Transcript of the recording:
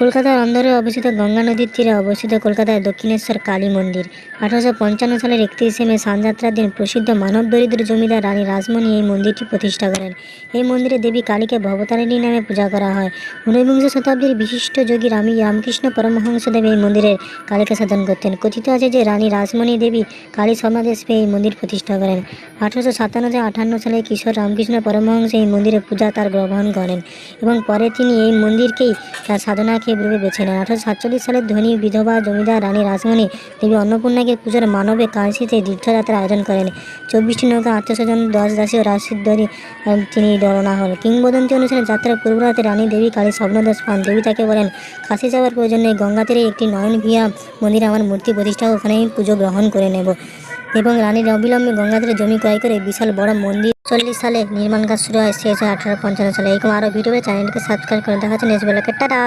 কলকাতার অন্দরে অবস্থিত গঙ্গা নদীর তীরে অবস্থিত কলকাতার দক্ষিণেশ্বর কালী মন্দির। আঠারোশো পঞ্চান্ন সালের একত্রিশে মে সানযাত্রার দিন প্রসিদ্ধ মানব দরিদ্র জমিদার রানী রাজমণি এই মন্দিরটি প্রতিষ্ঠা করেন। এই মন্দিরে দেবী কালীকে ভবতারিণী নামে পূজা করা হয়। ঊনবিংশ শতাব্দীর বিশিষ্ট যোগী রামী রামকৃষ্ণ পরমহংসদেব এই মন্দিরের কালীকে সাধন করতেন। কথিত আছে যে রানী রাসমণি দেবী কালী সমাদেশ পেয়ে এই মন্দির প্রতিষ্ঠা করেন। আঠারোশো সাতান্ন থেকে আটান্ন সালে কিশোর রামকৃষ্ণ পরমহংস এই মন্দিরে পূজা তার গ্রহণ করেন এবং পরে তিনি এই মন্দিরকেই তার সাধনাকে রূপে বেছে নেন আঠারোশো সাতচল্লিশ সালের ধনী বিধবা জমিদার রানী রাসমণি দেবী অন্নপূর্ণাকে পুজোর মানবে কাশিতে তীর্থযাত্রার আয়োজন করেন। চব্বিশটি নৌকা আত্মীয় জন দশ দাসী ও রাজসিদ্ধরি তিনি রওনা হন। কিংবদন্তি অনুসারে যাত্রার পূর্বরাতে রানী দেবী কালী স্বপ্নদোষ পান। দেবী তাকে বলেন, কাশি যাওয়ার প্রয়োজন গঙ্গা তীরে একটি নয়ন ভিয়া মন্দিরে আমার মূর্তি প্রতিষ্ঠা ওখানে পুজো গ্রহণ করে নেব। এবং রানীর অবিলম্বে গঙ্গাতীরে জমি ক্রয় করে বিশাল বড় মন্দির চল্লিশ সালে নির্মাণ কাজ শুরু হয়। শেষ হয় আঠারো পঞ্চান্ন সালে। এরকম আরও ভিডিও চ্যানেলকে সাবস্ক্রাইব করে দেখা যাচ্ছে নেক্সট বেলাকে টাটা!